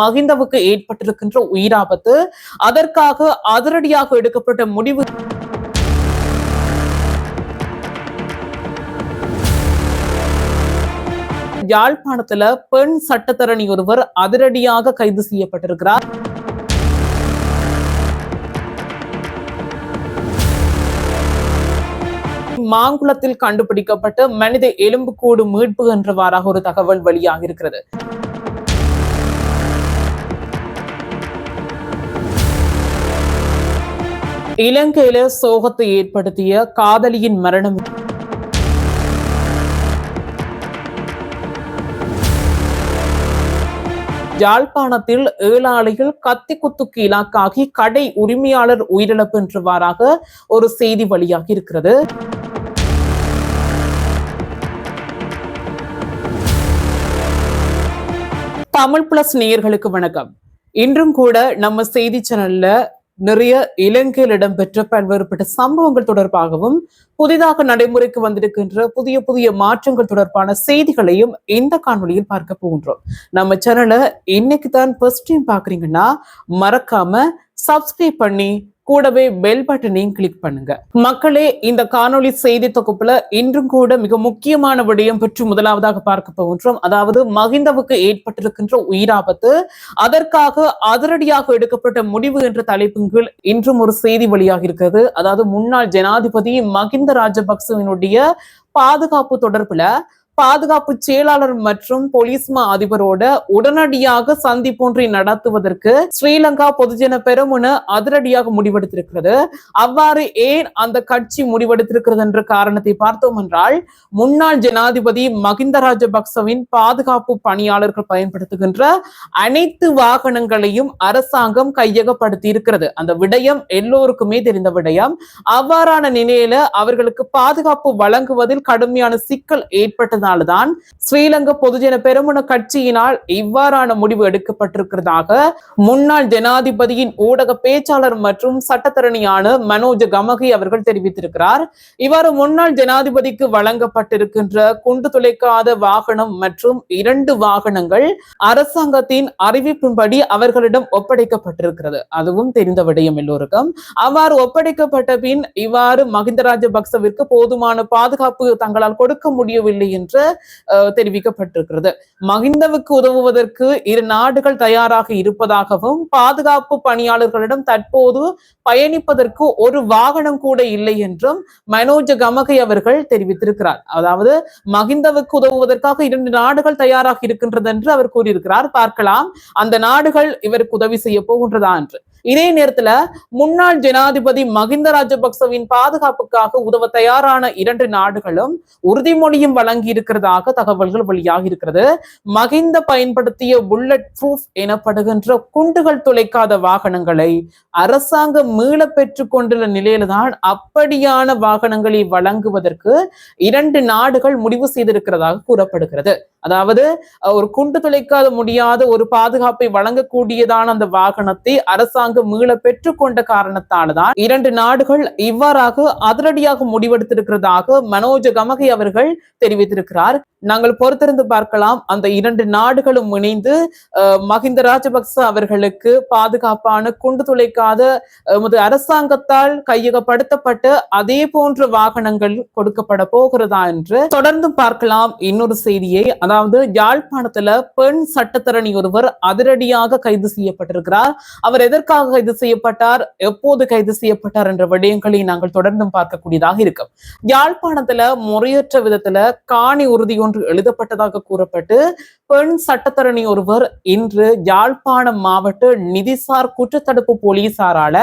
மகிந்தவுக்கு ஏற்பட்டிருக்கின்ற உயிராபத்து. அதற்காக அதிரடியாக எடுக்கப்பட்ட முடிவு யாழ்ப்பாணத்துல பெண் சட்டத்தரணி ஒருவர் அதிரடியாக கைது செய்யப்பட்டிருக்கிறார். மாங்குளத்தில் கண்டுபிடிக்கப்பட்டு மனித எலும்புக்கூடு மீட்பு என்றவாறாக ஒரு தகவல் வெளியாக இருக்கிறது இலங்கையில சோகத்தை ஏற்படுத்திய காதலியின் மரணம். யாழ்ப்பாணத்தில் ஏழாளிகள் கத்தி குத்துக்கு இலாக்காகி கடை உரிமையாளர் உயிரிழப்பு என்றவாறாக ஒரு செய்தி வழியாகி இருக்கிறது. தமிழ் பிளஸ் நேயர்களுக்கு வணக்கம். இன்றும் கூட நம்ம செய்தி சேனல்ல நிறைய இலங்கையில் இடம்பெற்ற பல்வேறுபட்ட சம்பவங்கள் தொடர்பாகவும் புதிதாக நடைமுறைக்கு வந்திருக்கின்ற புதிய புதிய மாற்றங்கள் தொடர்பான செய்திகளையும் இந்த காணொலியில் பார்க்க போகின்றோம். நம்ம சேனலை இன்னைக்கு தான் ஃபர்ஸ்ட் டைம் பாக்குறீங்கன்னா மறக்காம சப்ஸ்கிரைப் பண்ணி கூடவே பெல் பட்டனையும் கிளிக் பண்ணுங்க. மக்களே இந்த காணொளி செய்தி தொகுப்புல இன்றும் கூட மிக முக்கியமான விடயம் பற்றி முதலாவதாக பார்க்க போகின்றோம். அதாவது மகிந்தவுக்கு ஏற்பட்டிருக்கின்ற உயிராபத்து அதற்காக அதிரடியாக எடுக்கப்பட்ட முடிவு என்ற தலைப்பின் கீழ் இன்றும் ஒரு செய்தி வழியாக இருக்கிறது. அதாவது முன்னாள் ஜனாதிபதி மகிந்த ராஜபக்சவினுடைய பாதுகாப்பு தொடர்புல பாதுகாப்பு செயலாளர் மற்றும் போலீஸ் மா அதிபரோட உடனடியாக சந்திப்பொன்றை நடத்துவதற்கு ஸ்ரீலங்கா பொதுஜன பெருமுன அதிரடியாக முடிவெடுத்திருக்கிறது. அவ்வாறு ஏன் அந்த கட்சி முடிவெடுத்திருக்கிறது என்ற காரணத்தை பார்த்தோம் என்றால் முன்னாள் ஜனாதிபதி மகிந்த ராஜபக்சவின் பாதுகாப்பு பணியாளர்கள் பயன்படுத்துகின்ற அனைத்து வாகனங்களையும் அரசாங்கம் கையகப்படுத்தி இருக்கிறது அந்த விடயம் எல்லோருக்குமே தெரிந்த விடயம். அவ்வாறான நிலையில அவர்களுக்கு பாதுகாப்பு வழங்குவதில் கடுமையான சிக்கல் ஏற்பட்டது ஏற்பட்டதால்தான் ஸ்ரீலங்கா பொதுஜன பெருமன கட்சியினால் இவ்வாறான முடிவு எடுக்கப்பட்டிருக்கிறதாக முன்னாள் ஜனாதிபதியின் ஊடக பேச்சாளர் மற்றும் சட்டத்தரணியான மனோஜ் கமகி அவர்கள் தெரிவித்திருக்கிறார். இவ்வாறு முன்னாள் ஜனாதிபதிக்கு வழங்கப்பட்டிருக்கின்ற குண்டு துளைக்காத வாகனம் மற்றும் இரண்டு வாகனங்கள் அரசாங்கத்தின் அறிவிப்பின்படி அவர்களிடம் ஒப்படைக்கப்பட்டிருக்கிறது. அதுவும் தெரிந்த விடயம் எல்லோருக்கும். அவ்வாறு ஒப்படைக்கப்பட்ட பின் இவ்வாறு மகிந்த ராஜபக்சவிற்கு போதுமான பாதுகாப்பு தங்களால் கொடுக்க முடியவில்லை என்று தெரிவிக்கப்பட்டிருக்கிறது. மகிந்தவுக்கு உதவுவதற்கு இரு நாடுகள் தயாராக இருப்பதாகவும் பாதுகாப்பு பணியாளர்களிடம் தற்போது பயணிப்பதற்கு ஒரு வாகனம் கூட இல்லை என்றும் மனோஜ கமகை அவர்கள் தெரிவித்திருக்கிறார். அதாவது மகிந்தவுக்கு உதவுவதற்காக இரண்டு நாடுகள் தயாராக இருக்கின்றது என்று அவர் கூறியிருக்கிறார். பார்க்கலாம். அந்த நாடுகள் இவருக்கு உதவி செய்ய போகின்றதா என்று. இதே நேரத்துல முன்னாள் ஜனாதிபதி மகிந்த ராஜபக்சவின் பாதுகாப்புக்காக உதவ தயாரான இரண்டு நாடுகளும் உறுதிமொழியும் வழங்கி இருக்கிறதாக தகவல்கள் வெளியாகி இருக்கிறது. மகிந்த பயன்படுத்திய புல்லட் ப்ரூஃப் எனப்படுகின்ற குண்டுகள் துளைக்காத வாகனங்களை அரசாங்கம் மீள பெற்றுக் கொண்டுள்ள நிலையில தான் அப்படியான வாகனங்களை வழங்குவதற்கு இரண்டு நாடுகள் முடிவு செய்திருக்கிறதாக கூறப்படுகிறது. அதாவது ஒரு குண்டு துளைக்காத முடியாத ஒரு பாதுகாப்பை வழங்கக்கூடியதான அந்த வாகனத்தை அரசாங்கம் மீள பெற்றுக்கொண்ட காரணத்தால்தான் இரண்டு நாடுகள் இவ்வாறாக அதிரடியாக முடிவெடுத்திருக்கிறதாக மனோஜ கமகை அவர்கள் தெரிவித்திருக்கிறார். நாங்கள் பொறுத்திருந்து பார்க்கலாம். அந்த இரண்டு நாடுகளும் இணைந்து அஹ், மகிந்த ராஜபக்ச அவர்களுக்கு பாதுகாப்பான குண்டு துளைக்காத எமது அரசாங்கத்தால் கையகப்படுத்தப்பட்ட அதே போன்ற வாகனங்கள் கொடுக்கப்பட போகிறதா என்று தொடர்ந்து பார்க்கலாம். இன்னொரு செய்தியை அதாவது யாழ்ப்பாணத்துல பெண் சட்டத்தரணி ஒருவர் அதிரடியாக கைது செய்யப்பட்டிருக்கிறார். அவர் எதற்காக எதற்காக கைது செய்யப்பட்டார்? எப்போது கைது செய்யப்பட்டார் என்ற விடயங்களை நாங்கள் தொடர்ந்தும் பார்க்கக்கூடியதாக இருக்கும். யாழ்ப்பாணத்துல முறையற்ற விதத்துல காணி உறுதி ஒன்று எழுதப்பட்டதாக கூறப்பட்டு பெண் சட்டத்தரணி ஒருவர் இன்று யாழ்ப்பாணம் மாவட்ட நிதிசார் குற்றத்தடுப்பு போலீசாரால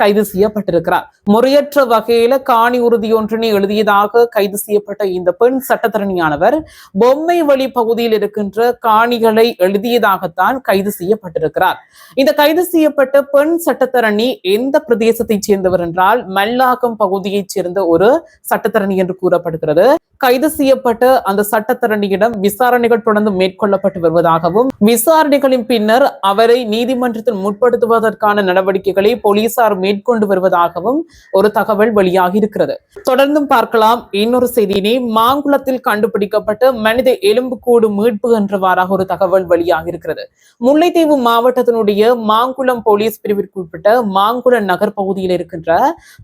கைது செய்யப்பட்டிருக்கிறார். முறையற்ற வகையில காணி உறுதி ஒன்றினை எழுதியதாக கைது செய்யப்பட்ட இந்த பெண் சட்டத்தரணியானவர் பொம்மை வழி பகுதியில் இருக்கின்ற காணிகளை எழுதியதாகத்தான் கைது செய்யப்பட்டிருக்கிறார். இந்த கைது செய்யப்பட்ட பெண் சட்டத்தரணி எந்த பிரதேசத்தைச் சேர்ந்தவர் என்றால் மல்லாகம் பகுதியைச் சேர்ந்த ஒரு சட்டத்தரணி என்று கூறப்படுகிறது. கைது செய்யப்பட்ட அந்த சட்டத்தரணியிடம் விசாரணைகள் தொடர்ந்து மேற்கொள்ளப்பட்டு வருவதாகவும் விசாரணைகளின் பின்னர் அவரை நீதிமன்றத்தில் முற்படுத்துவதற்கான நடவடிக்கைகளை போலீசார் மேற்கொண்டு வருவதாகவும் ஒரு தகவல் வெளியாகி இருக்கிறது தொடர்ந்தும் பார்க்கலாம். இன்னொரு செய்தியினை மாங்குளத்தில் கண்டுபிடிக்கப்பட்ட மனித எலும்புக்கூடு மீட்பு என்றவாறாக ஒரு தகவல் வெளியாகி இருக்கிறது முல்லைத்தீவு மாவட்டத்தினுடைய மாங்குளம் போலீஸ் பிரிவிற்குட்பட்ட மாங்குளம் நகர் பகுதியில் இருக்கின்ற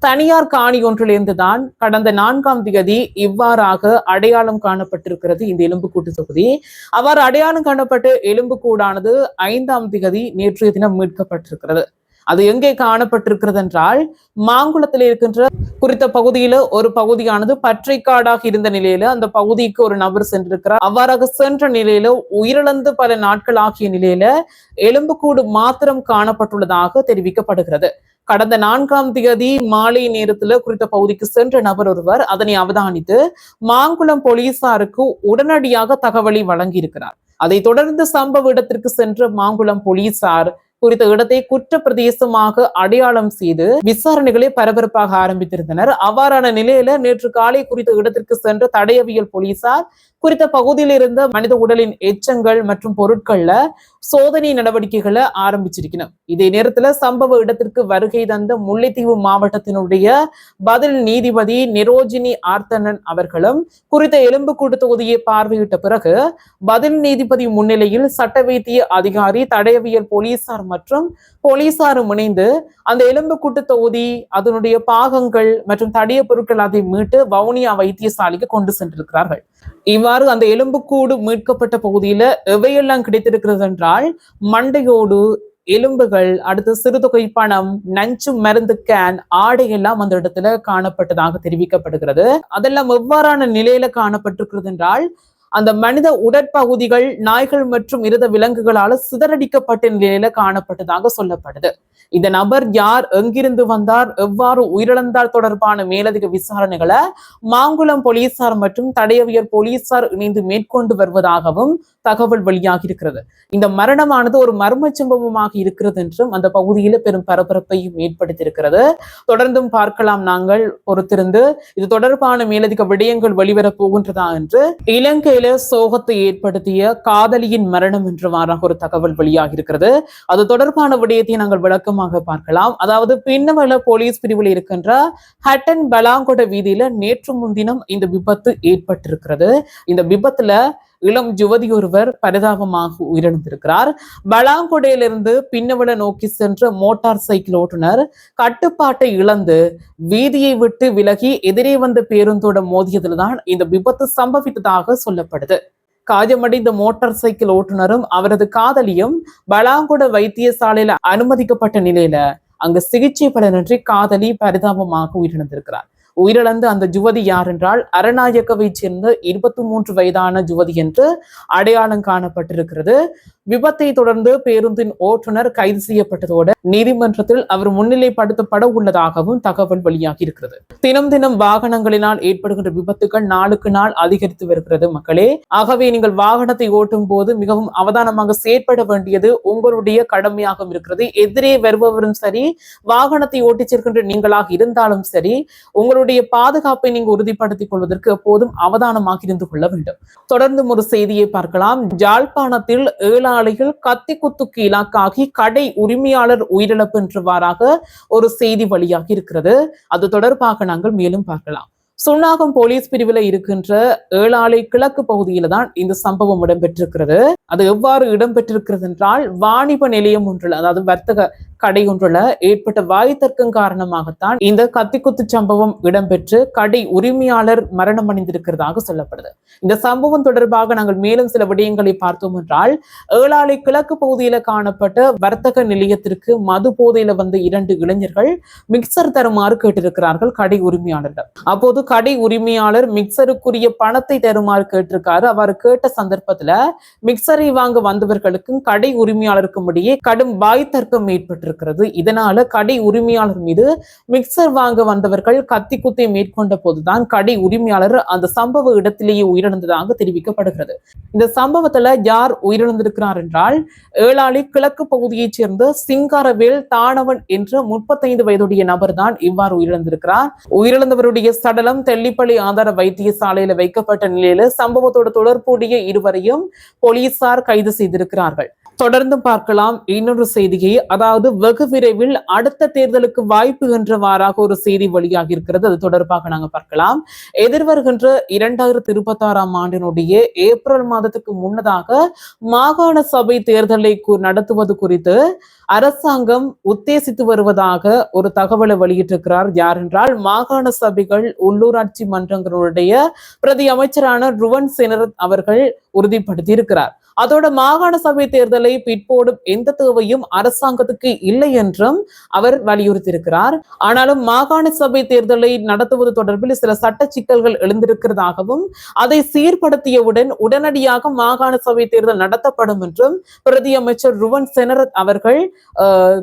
தனியார் காணி ஒன்றிலிருந்துதான் கடந்த நான்காம் தேதி இவ்வாறாக கூடாக அடையாளம் காணப்பட்டிருக்கிறது இந்த எலும்புக்கூட்டு தொகுதி. அவ்வாறு அடையாளம் காணப்பட்ட எலும்புக்கூடானது ஐந்தாம் திகதி நேற்றைய தினம் மீட்கப்பட்டிருக்கிறது. அது எங்கே காணப்பட்டிருக்கிறது என்றால் மாங்குளத்தில் இருக்கின்ற குறித்த பகுதியில ஒரு பகுதியானது பற்றைக்காடாக இருந்த நிலையில அந்த பகுதிக்கு ஒரு நபர் சென்றிருக்கிறார். அவ்வாறாக சென்ற நிலையில உயிரிழந்து பல நாட்கள் ஆகிய நிலையில எலும்புக்கூடு மாத்திரம் காணப்பட்டுள்ளதாக தெரிவிக்கப்படுகிறது. கடந்த நான்காம் தேதி மாலை நேரத்துல குறித்த பகுதிக்கு சென்ற நபர் ஒருவர் அதனை அவதானித்து மாங்குளம் போலீசாருக்கு உடனடியாக தகவலை வழங்கியிருக்கிறார். அதை தொடர்ந்து சம்பவ இடத்திற்கு சென்ற மாங்குளம் போலீசார் குறித்த இடத்தை குற்ற பிரதேசமாக அடையாளம் செய்து விசாரணைகளை பரபரப்பாக ஆரம்பித்திருந்தனர். அவ்வாறான நிலையில நேற்று காலை குறித்த இடத்திற்கு சென்ற தடயவியல் போலீசார் குறித்த பகுதியில் இருந்த மனித உடலின் எச்சங்கள் மற்றும் பொருட்கள்ல சோதனை நடவடிக்கைகளை ஆரம்பிச்சிருக்கணும். இதே நேரத்துல சம்பவ இடத்திற்கு வருகை தந்த முல்லைத்தீவு மாவட்டத்தினுடைய பதில் நீதிபதி நிரோஜினி ஆர்த்தனன் அவர்களும் குறித்த எலும்புக்கூடு தொகுதியை பார்வையிட்ட பிறகு பதில் நீதிபதி முன்னிலையில் சட்ட வைத்திய அதிகாரி தடயவியல் போலீசார் மற்றும் போலீசாரும் இணைந்து அந்த எலும்புக்கூட்டு தொகுதி அதனுடைய பாகங்கள் மற்றும் தடிய பொருட்கள் அதை மீட்டு வவுனியா வைத்தியசாலைக்கு கொண்டு சென்றிருக்கிறார்கள். இவ்வாறு அந்த எலும்புக்கூடு மீட்கப்பட்ட பகுதியில எவையெல்லாம் கிடைத்திருக்கிறது என்றால் மண்டையோடு எலும்புகள் அடுத்து சிறுதொகை பணம் நஞ்சு மருந்து கேன் ஆடை எல்லாம் அந்த இடத்துல காணப்பட்டதாக தெரிவிக்கப்படுகிறது. அதெல்லாம் எவ்வாறான நிலையில காணப்பட்டிருக்கிறது என்றால் அந்த மனித உடற்பகுதிகள் நாய்கள் மற்றும் இருத விலங்குகளால சிதறடிக்கப்பட்ட நிலையில காணப்பட்டதாக சொல்லப்படுது. இந்த நபர் யார்? எங்கிருந்து வந்தார்? எவ்வாறு உயிரிழந்தார்? தொடர்பான மேலதிக விசாரணைகளை மாங்குளம் போலீசார் மற்றும் தடயவியல் போலீசார் இணைந்து மேற்கொண்டு வருவதாகவும் தகவல் வெளியாகி இருக்கிறது. இந்த மரணமானது ஒரு மர்ம சம்பவமாக இருக்கிறது என்றும் அந்த பகுதியில பெரும் பரபரப்பையும் ஏற்படுத்தியிருக்கிறது. தொடர்ந்தும் பார்க்கலாம். நாங்கள் பொறுத்திருந்து இது தொடர்பான மேலதிக விடயங்கள் வெளிவரப் போகின்றதா என்று இலங்கையில சோகத்தை ஏற்படுத்திய காதலியின் மரணம் என்றவாறாக ஒரு தகவல் வெளியாகி இருக்கிறது. அது தொடர்பான விடயத்தை நாங்கள் விளக்கமாக பார்க்கலாம். அதாவது பின்னவள போலீஸ் பிரிவில் இருக்கின்ற ஹட்டன் பலாங்கொட வீதியில நேற்று முன்தினம் இந்த விபத்து ஏற்பட்டிருக்கிறது. இந்த விபத்துல இளம் யுவதி ஒருவர் பரிதாபமாக உயிரிழந்திருக்கிறார். பலாங்குடையிலிருந்து பின்னவள நோக்கி சென்ற மோட்டார் சைக்கிள் ஓட்டுநர் கட்டுப்பாட்டை இழந்து வீதியை விட்டு விலகி எதிரே வந்த பேருந்தோட மோதியதில்தான் இந்த விபத்து சம்பவித்ததாக சொல்லப்படுது. காயமடைந்த மோட்டார் சைக்கிள் ஓட்டுநரும் அவரது காதலியும் பலாங்குட வைத்தியசாலையில அனுமதிக்கப்பட்ட நிலையில அங்கு சிகிச்சை பலனின்றி காதலி பரிதாபமாக உயிரிழந்திருக்கிறார். உயிரிழந்த அந்த ஜுவதி யார் என்றால் அரநாயக்கவை சேர்ந்த இருபத்தி மூன்று வயதான ஜுவதி என்று அடையாளம் காணப்பட்டிருக்கிறது. விபத்தை தொடர்ந்து பேருந்தின் ஓட்டுநர் கைது செய்யப்பட்டதோடு நீதிமன்றத்தில் அவர் முன்னிலைப்படுத்தப்பட உள்ளதாகவும் தகவல் வெளியாகி இருக்கிறது தினம் தினம் வாகனங்களினால் ஏற்படுகின்ற விபத்துகள் நாளுக்கு நாள் அதிகரித்து வருகிறது மக்களே. ஆகவே நீங்கள் வாகனத்தை ஓட்டும் போது மிகவும் அவதானமாக செயற்பட வேண்டியது உங்களுடைய கடமையாகவும் இருக்கிறது. எதிரே வருபவரும் சரி வாகனத்தை ஓட்டிச் செல்கின்ற நீங்களாக இருந்தாலும் சரி உங்களுடைய பாதுகாப்பை நீங்க உறுதிப்படுத்திக் கொள்வதற்கு எப்போதும் அவதானமாக இருந்து கொள்ள வேண்டும். தொடர்ந்து ஒரு செய்தியை பார்க்கலாம். ஜாழ்ப்பாணத்தில் ஏழாம் ஏழாலையில் கத்தி குத்துக்கு இலக்காகி கடை உரிமையாளர் உயிரிழப்பு என்றவாறாக ஒரு செய்தி வெளியாகி இருக்கிறது. அது தொடர்பாக நாங்கள் மேலும் பார்க்கலாம். சுன்னாகம் போலீஸ் பிரிவில் இருக்கின்ற ஏழாலை கிழக்கு பகுதியில தான் இந்த சம்பவம் இடம்பெற்றிருக்கிறது. அது எவ்வாறு இடம்பெற்றிருக்கிறது என்றால் வாணிப நிலையம் ஒன்றில் அதாவது வர்த்தக கடை ஒன்றுல ஏற்பட்ட வாய் தர்க்கம் காரணமாகத்தான் இந்த கத்திக்குத்து சம்பவம் இடம்பெற்று கடை உரிமையாளர் மரணம் அடைந்திருக்கிறதாக சொல்லப்படுது. இந்த சம்பவம் தொடர்பாக நாங்கள் மேலும் சில விடயங்களை பார்த்தோம் என்றால் ஏழாலை கிழக்கு பகுதியில காணப்பட்ட வர்த்தக நிலையத்திற்கு மது போதையில வந்த இரண்டு இளைஞர்கள் மிக்சர் தருமாறு கேட்டிருக்கிறார்கள் கடை உரிமையாளரிடம் அப்போது கடை உரிமையாளர் மிக்சருக்குரிய பணத்தை தருமாறு கேட்டிருக்காரு. அவர் கேட்ட சந்தர்ப்பத்துல மிக்சரை வாங்க வந்தவர்களுக்கும் கடை உரிமையாளருக்கும் இடையே கடும் வாய் தர்க்கம் ஏற்பட்டிருக்கு ஏற்பட்டிருக்கிறது இதனால கடை உரிமையாளர் மீது மிக்சர் வாங்க வந்தவர்கள் கத்தி குத்தை மேற்கொண்ட போதுதான் கடை உரிமையாளர் அந்த சம்பவ இடத்திலேயே உயிரிழந்ததாக தெரிவிக்கப்படுகிறது. இந்த சம்பவத்துல யார் உயிரிழந்திருக்கிறார் என்றால் ஏழாளி கிழக்கு பகுதியைச் சேர்ந்த சிங்காரவேல் தானவன் என்ற முப்பத்தைந்து வயதுடைய நபர் தான் இவ்வாறு உயிரிழந்திருக்கிறார். உயிரிழந்தவருடைய சடலம் தெல்லிப்பள்ளி ஆதார வைத்தியசாலையில வைக்கப்பட்ட நிலையில சம்பவத்தோடு தொடர்புடைய இருவரையும் போலீசார் கைது செய்திருக்கிறார்கள். தொடர்ந்து பார்க்கலாம். இன்னொரு செய்தியை அதாவது வெகு விரைவில் அடுத்த தேர்தலுக்கு வாய்ப்பு என்றவாறாக ஒரு செய்தி வெளியாகி இருக்கிறது அது தொடர்பாக நாங்க பார்க்கலாம். எதிர்வருகின்ற இரண்டாயிரத்தி இருபத்தி ஆறாம் ஆண்டினுடைய ஏப்ரல் மாதத்துக்கு முன்னதாக மாகாண சபை தேர்தலை நடத்துவது குறித்து அரசாங்கம் உத்தேசித்து வருவதாக ஒரு தகவலை வெளியிட்டிருக்கிறார். யார் என்றால் மாகாண சபைகள் உள்ளூராட்சி மன்றங்களுடைய பிரதி அமைச்சரான ருவன் செனரத் அவர்கள் உறுதிப்படுத்தி இருக்கிறார் அதோட மாகாண சபை தேர்தலை பிற்போடும் எந்த தேவையும் அரசாங்கத்துக்கு இல்லை என்றும் அவர் வலியுறுத்தியிருக்கிறார். ஆனாலும் மாகாண சபை தேர்தலை நடத்துவது தொடர்பில் சில சட்ட சிக்கல்கள் எழுந்திருக்கிறதாகவும் அதை சீர்படுத்தியவுடன் உடனடியாக மாகாண சபை தேர்தல் நடத்தப்படும் என்றும் பிரதி அமைச்சர் ருவன் செனரத் அவர்கள்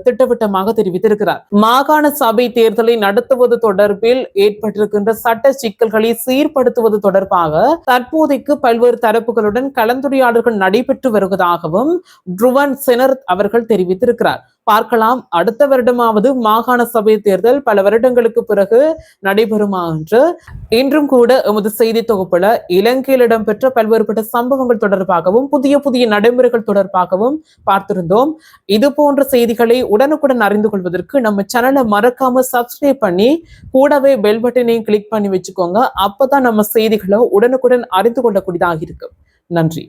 திட்டவட்டமாக தெரிவித்திருக்கிறார். மாகாண சபை தேர்தலை நடத்துவது தொடர்பில் ஏற்பட்டிருக்கின்ற சட்ட சிக்கல்களை சீர்படுத்துவது தொடர்பாக தற்போதைக்கு பல்வேறு தரப்புகளுடன் கலந்துரையாடல்கள் நடைபெற்று வருவதாகவும் ட்ருவன் செனர்த் அவர்கள் தெரிவித்திருக்கிறார். பார்க்கலாம் அடுத்த வருடமாவது மாகாண சபை தேர்தல் பல வருடங்களுக்கு பிறகு நடைபெறுமா என்று. இன்றும் கூட எமது செய்தி தொகுப்புல இலங்கையில் இடம்பெற்ற பல்வேறுபட்ட சம்பவங்கள் தொடர்பாகவும் புதிய புதிய நடைமுறைகள் தொடர்பாகவும் பார்த்திருந்தோம். இது போன்ற செய்திகளை உடனுக்குடன் அறிந்து கொள்வதற்கு நம்ம சேனலை மறக்காம சப்ஸ்கிரைப் பண்ணி கூடவே பெல் பட்டனையும் கிளிக் பண்ணி வச்சுக்கோங்க. அப்பதான் நம்ம செய்திகளை உடனுக்குடன் அறிந்து கொள்ளக்கூடியதாக இருக்கும். நன்றி.